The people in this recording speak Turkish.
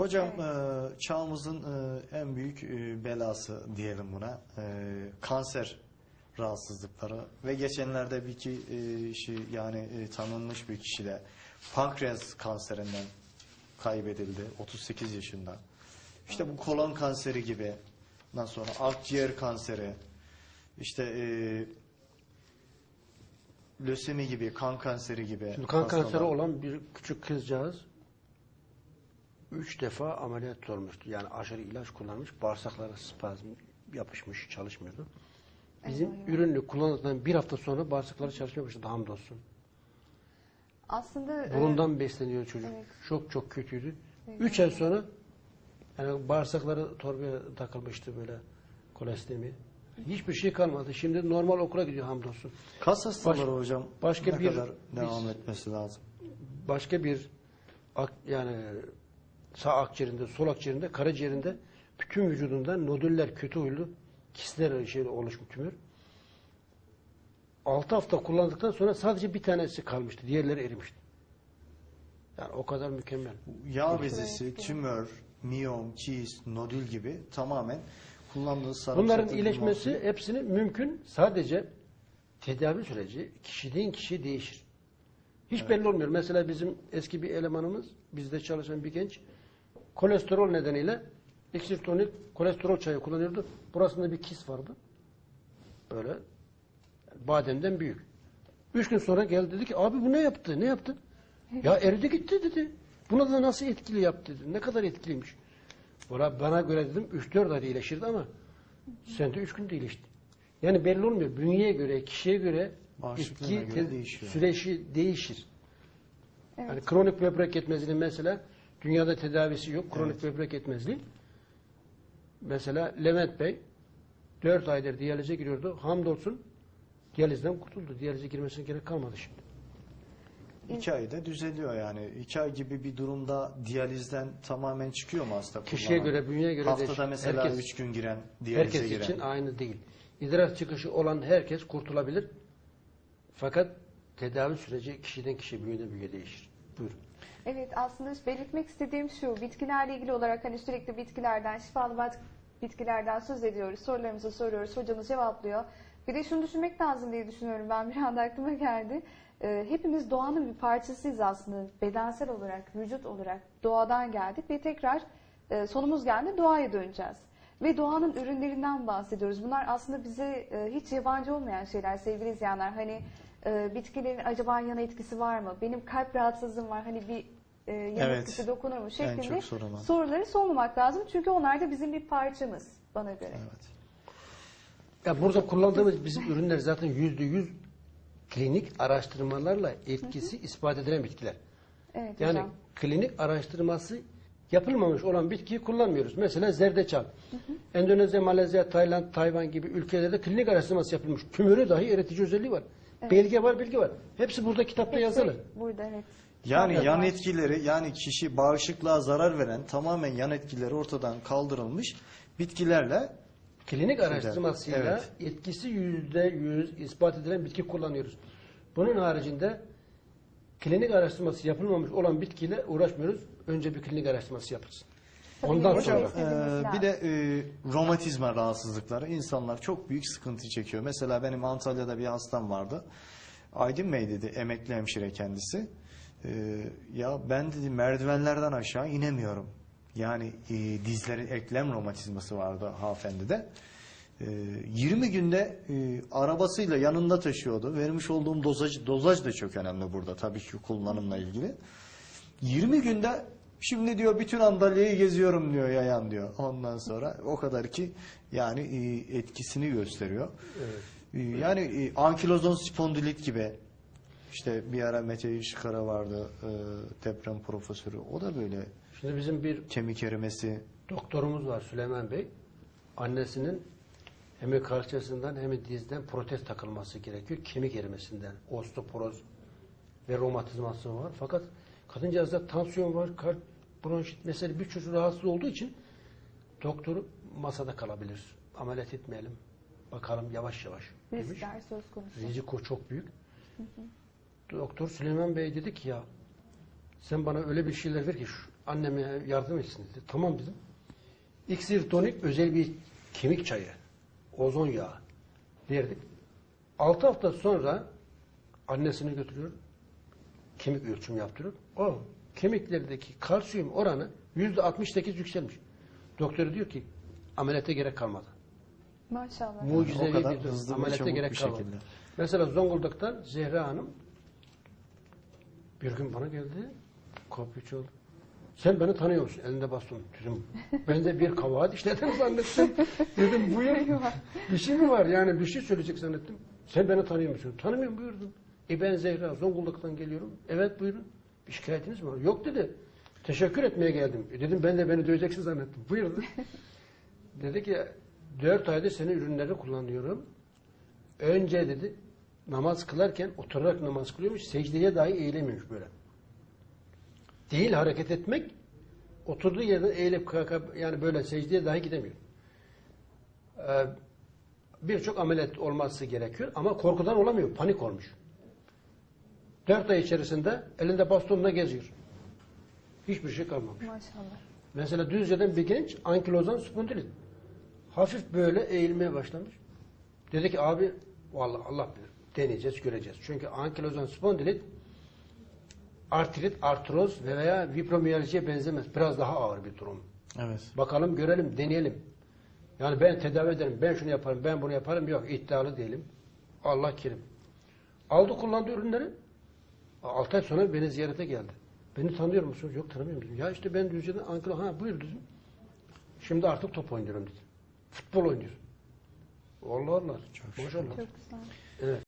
Hocam e, çağımızın e, en büyük e, belası diyelim buna. E, kanser rahatsızlıkları ve geçenlerde bir ki e, şey yani e, tanınmış bir kişi de pankreas kanserinden kaybedildi 38 yaşında. İşte bu kolon kanseri gibi ondan sonra akciğer kanseri işte e, lösemi gibi kan kanseri gibi Şimdi kan hastalar. kanseri olan bir küçük kızcağız üç defa ameliyat olmuştu. Yani aşırı ilaç kullanmış. Bağırsakları spazm yapışmış, çalışmıyordu. Bizim eyvah. ürünü kullandıktan bir hafta sonra bağırsakları çalışmaya başladı hamdolsun. Aslında e, Burundan besleniyor çocuk. evet. Çok çok kötüydü. Evet. Üç ay sonra yani bağırsakları torbaya takılmıştı böyle kolestemi. Hiçbir şey kalmadı. Şimdi normal okula gidiyor hamdolsun. Kas hastaları Baş- hocam başka ne bir- kadar devam biz- etmesi lazım? başka bir yani sağ akciğerinde, sol akciğerinde, karaciğerinde bütün vücudunda nodüller, kötü huylu kistler şey oluşmuş tümör. 6 hafta kullandıktan sonra sadece bir tanesi kalmıştı. Diğerleri erimişti. Yani o kadar mükemmel. Yağ bezesi, tümör, miyom, kist, nodül gibi tamamen kullandığı sarımsak Bunların iyileşmesi limonlu- hepsini mümkün. Sadece tedavi süreci kişiden kişiye değişir. Hiç belli olmuyor. Mesela bizim eski bir elemanımız, bizde çalışan bir genç, kolesterol nedeniyle iksirtonik kolesterol çayı kullanıyordu. Burasında bir kis vardı. Böyle yani bademden büyük. Üç gün sonra geldi dedi ki abi bu ne yaptı? Ne yaptı? ya eridi gitti dedi. Buna da nasıl etkili yaptı dedi. Ne kadar etkiliymiş. Valla bana göre dedim 3-4 ay iyileşirdi ama sen de 3 günde iyileşti. Yani belli olmuyor. Bünyeye göre, kişiye göre etki göre değişiyor. süreci değişir. Evet. Yani kronik böbrek yetmezliği mesela dünyada tedavisi yok. Kronik böbrek yetmezliği. Mesela Levent Bey 4 aydır diyalize giriyordu. Hamdolsun diyalizden kurtuldu. Diyalize girmesine gerek kalmadı şimdi. İki ayda düzeliyor yani. İki ay gibi bir durumda diyalizden tamamen çıkıyor mu hasta Kişiye kullanan? göre, bünyeye göre Haftada değişir. mesela Herkes- üç gün giren, diyalize Herkes giren. için aynı değil. İdrar çıkışı olan herkes kurtulabilir. Fakat tedavi süreci kişiden kişiye bünyeden bünyeye değişir. Buyurun. Evet aslında belirtmek istediğim şu bitkilerle ilgili olarak hani sürekli bitkilerden şifalı bitkilerden söz ediyoruz sorularımızı soruyoruz hocamız cevaplıyor. Bir de şunu düşünmek lazım diye düşünüyorum ben bir anda aklıma geldi. Ee, hepimiz doğanın bir parçasıyız aslında bedensel olarak vücut olarak doğadan geldik ve tekrar e, sonumuz geldi doğaya döneceğiz. Ve doğanın ürünlerinden bahsediyoruz. Bunlar aslında bize e, hiç yabancı olmayan şeyler sevgili izleyenler. Hani e, bitkilerin acaba yan etkisi var mı? Benim kalp rahatsızlığım var. Hani bir e, yan Evet. etkisi dokunur mu? Şeklinde çok sorulan. soruları sormamak lazım. Çünkü onlar da bizim bir parçamız bana göre. Evet. Ya burada kullandığımız bizim ürünler zaten yüzde yüz klinik araştırmalarla etkisi ispat edilen bitkiler. Evet Yani hocam. klinik araştırması yapılmamış olan bitkiyi kullanmıyoruz. Mesela zerdeçal. Endonezya, Malezya, Tayland, Tayvan gibi ülkelerde klinik araştırması yapılmış. Tümörü dahi eritici özelliği var. Belge var, bilgi var. Hepsi burada kitapta Hepsi yazılı. Burada evet. Yani Evet. yan etkileri yani kişi bağışıklığa zarar veren tamamen yan etkileri ortadan kaldırılmış bitkilerle Klinik araştırmasıyla Evet. etkisi yüzde yüz ispat edilen bitki kullanıyoruz. Bunun haricinde klinik araştırması yapılmamış olan bitkiyle uğraşmıyoruz. Önce bir klinik araştırması yapılsın. Ondan hocam, sonra lazım. bir de e, romatizma rahatsızlıkları insanlar çok büyük sıkıntı çekiyor. Mesela benim Antalya'da bir hastam vardı. Aydın Bey dedi emekli hemşire kendisi. Ee, ya ben dedi merdivenlerden aşağı inemiyorum. Yani e, dizlerin eklem romatizması vardı hanımefendide. Ee, 20 günde e, arabasıyla yanında taşıyordu. Vermiş olduğum dozaj, dozaj da çok önemli burada tabii ki kullanımla ilgili. 20 günde şimdi diyor bütün Antalya'yı geziyorum diyor yayan diyor. Ondan sonra o kadar ki yani e, etkisini gösteriyor. E, Yani e, ankilozon spondilit gibi işte bir ara Mete Işıkara vardı deprem profesörü. O da böyle şimdi bizim bir kemik erimesi. doktorumuz var Süleyman Bey. Annesinin hem kalçasından hem dizden protez takılması gerekiyor. Kemik erimesinden. Osteoporoz ve romatizması var. Fakat kadıncağızda tansiyon var, kalp, bronşit mesela bir çocuk rahatsız olduğu için doktor masada kalabilir. Ameliyat etmeyelim. Bakalım yavaş yavaş demiş. Riskler söz konusu. Riziko çok büyük. Doktor Süleyman Bey dedi ki ya sen bana öyle bir şeyler ver ki şu Anneme yardım etsin dedi. Tamam dedim. İksir tonik özel bir kemik çayı. Ozon yağı verdik. 6 hafta sonra annesini götürüyor. Kemik ölçüm yaptırıyor. O kemiklerdeki kalsiyum oranı %68 yükselmiş. Doktor diyor ki ameliyata gerek kalmadı. Maşallah. Mucizevi o kadar bir durum. hızlı Ameliyata gerek bir kalmadı. şekilde. Mesela Zonguldak'tan Zehra Hanım bir gün bana geldi. Kapıyı çaldı. Sen beni tanıyor musun? Elinde baston. Dedim, ben de bir kabahat işledim zannettim. Dedim buyur. bir şey mi var? Yani bir şey söyleyecek zannettim. Sen beni tanıyor musun? Tanımıyorum buyurdum. E ben Zehra Zonguldak'tan geliyorum. Evet buyurun. Bir şikayetiniz mi var? Yok dedi. Teşekkür etmeye geldim. E dedim ben de beni döveceksin zannettim. Buyurdu. dedi ki dört ayda senin ürünlerini kullanıyorum. Önce dedi namaz kılarken oturarak namaz kılıyormuş. Secdeye dahi eğilemiyormuş böyle. Değil hareket etmek oturduğu yerden eğilip kalkıp yani böyle secdeye dahi gidemiyor. Ee, Birçok ameliyat olması gerekiyor ama korkudan olamıyor. Panik olmuş. Dört ay içerisinde elinde bastonla geziyor. Hiçbir şey kalmamış. Maşallah. Mesela Düzce'den bir genç ankilozan spondilit. Hafif böyle eğilmeye başlamış. Dedi ki abi vallahi Allah bilir. Deneyeceğiz, göreceğiz. Çünkü ankilozan spondilit artrit, artroz ve veya vipromiyaljiye benzemez. Biraz daha ağır bir durum. Evet. Bakalım, görelim, deneyelim. Yani ben tedavi ederim, ben şunu yaparım, ben bunu yaparım. Yok, iddialı değilim. Allah kerim. Aldı kullandı ürünleri. 6 ay sonra beni ziyarete geldi. Beni tanıyor musunuz? Yok tanımıyorum dedim. Ya işte ben Düzce'den Ankara, ha buyur dedim. Şimdi artık top oynuyorum dedi. Futbol oynuyor. Allah Allah. Maşallah. Çok güzel. Evet.